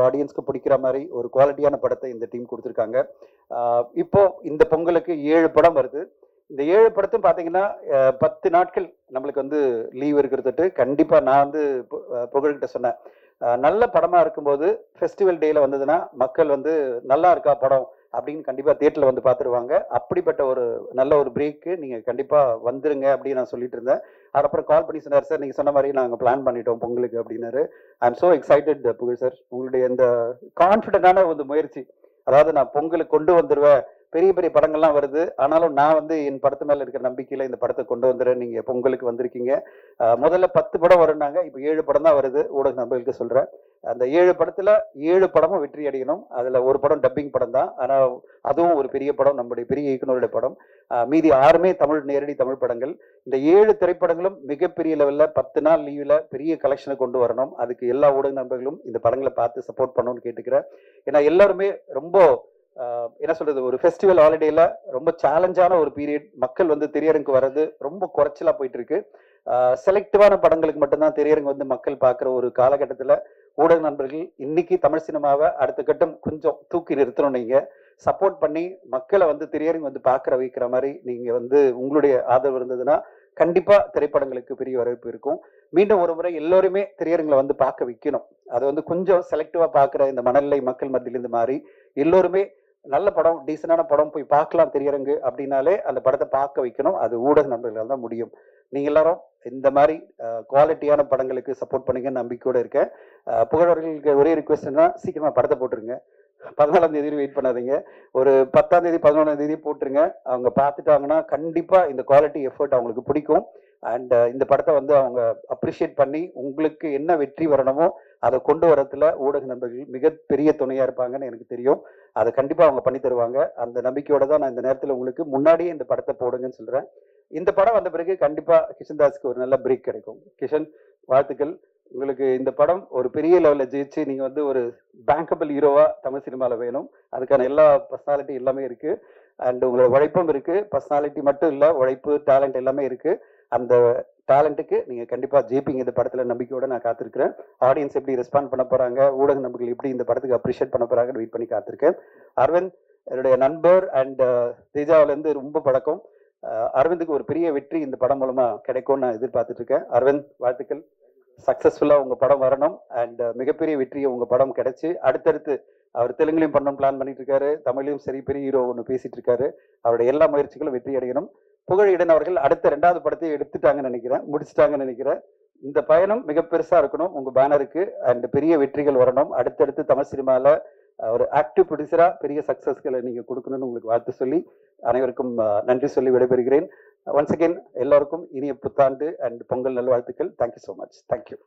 ஆடியன்ஸ்க்கு பிடிக்கிற மாதிரி ஒரு குவாலிட்டியான படத்தை இந்த டீம் கொடுத்துருக்காங்க. இப்போ இந்த பொங்கலுக்கு ஏழு படம் வருது. இந்த ஏழு படத்தும் பார்த்தீங்கன்னா பத்து நாட்கள் நம்மளுக்கு வந்து லீவ் இருக்கிறதுட்டு கண்டிப்பாக நான் வந்து பு- புகழ்கிட்ட சொன்னேன். நல்ல படமாக இருக்கும்போது ஃபெஸ்டிவல் டேயில் வந்ததுன்னா மக்கள் வந்து நல்லா இருக்கா படம் அப்படின்னு கண்டிப்பாக தியேட்டரில் வந்து பார்த்துருவாங்க அப்படிப்பட்ட ஒரு நல்ல ஒரு பிரேக்கு நீங்கள் கண்டிப்பாக வந்துருங்க அப்படின்னு நான் சொல்லிட்டு இருந்தேன். அதுக்கப்புறம் கால் பண்ணி சொன்னார் சார் நீங்கள் சொன்ன மாதிரி நாங்கள் பிளான் பண்ணிட்டோம் பொங்கலுக்கு அப்படின்னாரு. I am so excited Pugazh sir. உங்களுடைய இந்த கான்ஃபிடண்டான ஒரு முயற்சி. அதாவது நான் பொங்கலுக்கு கொண்டு வந்துடுவேன் பெரிய பெரிய படங்கள்லாம் வருது. ஆனாலும் நான் வந்து என் படத்து மேலே இருக்கிற நம்பிக்கையில் இந்த படத்தை கொண்டு வந்துடுறேன் நீங்கள் பொங்கலுக்கு வந்திருக்கீங்க. முதல்ல பத்து படம் வரும்னாங்க. இப்போ ஏழு படம் தான் வருது. ஊடக நம்பர்களுக்கு சொல்கிறேன் அந்த ஏழு படத்தில் ஏழு படமும் வெற்றி அடையணும். அதில் ஒரு படம் டப்பிங் படம் தான். ஆனால் அதுவும் ஒரு பெரிய படம். நம்முடைய பெரிய இயக்குநருடைய படம். மீதி ஆறுமே தமிழ் நேரடி தமிழ் படங்கள். இந்த ஏழு திரைப்படங்களும் மிகப்பெரிய லெவலில் பத்து நாள் லீவில் பெரிய கலெக்ஷனை கொண்டு வரணும். அதுக்கு எல்லா ஊடக நண்பர்களும் இந்த படங்களை பார்த்து சப்போர்ட் பண்ணணும்னு கேட்டுக்கிறேன். ஏன்னா எல்லாருமே ரொம்ப என்ன சொல்றது ஒரு ஃபெஸ்டிவல் ஹாலிடேல ரொம்ப சேலஞ்சான ஒரு பீரியட் மக்கள் வந்து திரையரங்கு வர்றது ரொம்ப குறைச்சலா போயிட்டு இருக்கு செலக்டிவான படங்களுக்கு மட்டும்தான் திரையரங்கு வந்து மக்கள் பார்க்குற ஒரு காலகட்டத்தில். ஊடக நண்பர்கள் இன்னைக்கு தமிழ் சினிமாவை அடுத்த கட்டம் கொஞ்சம் தூக்கி நிறுத்தணும் நீங்க. சப்போர்ட் பண்ணி மக்களை வந்து திரையரங்கு வந்து பார்க்குற வைக்கிற மாதிரி நீங்க வந்து உங்களுடைய ஆதரவு இருந்ததுன்னா கண்டிப்பா திரைப்படங்களுக்கு பெரிய வரவேற்பு இருக்கும். மீண்டும் ஒரு முறை எல்லோருமே திரையரங்களை வந்து பார்க்க வைக்கணும். அதை வந்து கொஞ்சம் செலக்டிவா பார்க்குற இந்த மனநிலை மக்கள் மத்தியிலிருந்து மாறி எல்லோருமே நல்ல படம் டீசெண்டான படம் போய் பார்க்கலாம் திரையரங்கு அப்படின்னாலே அந்த படத்தை பார்க்க வைக்கணும். அது ஊடக நண்பர்களால் தான் முடியும். நீங்க எல்லாரும் இந்த மாதிரி குவாலிட்டியான படங்களுக்கு சப்போர்ட் பண்ணுங்கன்னு நம்பிக்கையோட இருக்கேன். புகழவர்களுக்கு ஒரே ரிக்வெஸ்ட்னா சீக்கிரமா படத்தை போட்டுருங்க. பதினாலாம் தேதி வெயிட் பண்ணாதீங்க. ஒரு பத்தாம் தேதி பதினொன்றாம் தேதி போட்டுருங்க. அவங்க பார்த்துட்டாங்கன்னா கண்டிப்பா இந்த குவாலிட்டி எஃபர்ட் அவங்களுக்கு பிடிக்கும். அண்ட் uh, இந்த படத்தை வந்து அவங்க அப்ரிஷியேட் பண்ணி உங்களுக்கு என்ன வெற்றி வரணுமோ அதை கொண்டு வரத்துல ஊடக நண்பர்கள் மிகப்பெரிய துணையா இருப்பாங்கன்னு எனக்கு தெரியும். அதை கண்டிப்பா அவங்க பண்ணி தருவாங்க. அந்த நம்பிக்கையோட தான் நான் இந்த நேரத்தில் உங்களுக்கு முன்னாடியே இந்த படத்தை போடுங்கன்னு சொல்றேன். இந்த படம் வந்த பிறகு கண்டிப்பா கிஷன்தாஸ்க்கு ஒரு நல்ல பிரேக் கிடைக்கும். கிஷன் வாழ்த்துக்கள். உங்களுக்கு இந்த படம் ஒரு பெரிய லெவலில் ஜெயிச்சு நீங்கள் வந்து ஒரு பேங்கபிள் ஹீரோவாக தமிழ் சினிமாவில் வேணும். அதுக்கான எல்லா பர்சனாலிட்டி எல்லாமே இருக்குது அண்ட் உங்களோட உழைப்பும் இருக்குது பர்சனாலிட்டி மட்டும் இல்லை உழைப்பு டேலண்ட் எல்லாமே இருக்குது அந்த டேலண்ட்டுக்கு நீங்கள் கண்டிப்பாக ஜெயிப்பீங்க இந்த படத்தில் நம்பிக்கையோட நான் காத்திருக்கிறேன். ஆடியன்ஸ் எப்படி ரெஸ்பாண்ட் பண்ண போகிறாங்க ஊடக நண்பர்கள் எப்படி இந்த படத்துக்கு அப்ரிஷியேட் பண்ண போகிறாங்கன்னு வெயிட் பண்ணி காத்திருக்கேன். அரவிந்த் என்னுடைய நண்பர் அண்ட் uh, தேஜாவிலேருந்து ரொம்ப பழக்கம். Uh, அரவிந்துக்கு ஒரு பெரிய வெற்றி இந்த படம் மூலமாக கிடைக்கும்னு நான் எதிர்பார்த்துட்டு இருக்கேன் அரவிந்த் வாழ்த்துக்கள். சக்ஸஸ்ஃபுல்லாக உங்கள் படம் வரணும் அண்ட் uh, மிகப்பெரிய வெற்றியை உங்கள் படம் கிடைச்சி. அடுத்தடுத்து அவர் தெலுங்குலையும் பண்ணணும் பிளான் பண்ணிட்டு இருக்காரு தமிழ்லையும் சரி பெரிய ஹீரோ ஒன்று பேசிட்டு இருக்காரு அவருடைய எல்லா முயற்சிகளும் வெற்றி அடையணும். புகழிடன் அவர்கள் அடுத்த ரெண்டாவது படத்தை எடுத்துட்டாங்கன்னு நினைக்கிறேன் முடிச்சுட்டாங்கன்னு நினைக்கிறேன். இந்த பயணம் மிக பெருசா இருக்கணும். உங்க பேனருக்கு அண்ட் பெரிய வெற்றிகள் வரணும். அடுத்தடுத்து தமிழ் சினிமால ஒரு ஆக்டிவ் ப்ரொடியூசரா பெரிய சக்சஸ்களை நீங்க கொடுக்கணும்னு உங்களுக்கு வாழ்த்து சொல்லி அனைவருக்கும் நன்றி சொல்லி விடைபெறுகிறேன். ஒன்ஸ் அகெயின் எல்லாருக்கும் இனிய புத்தாண்டு அண்ட் பொங்கல் நல்வாழ்த்துக்கள். Thank you so much thank you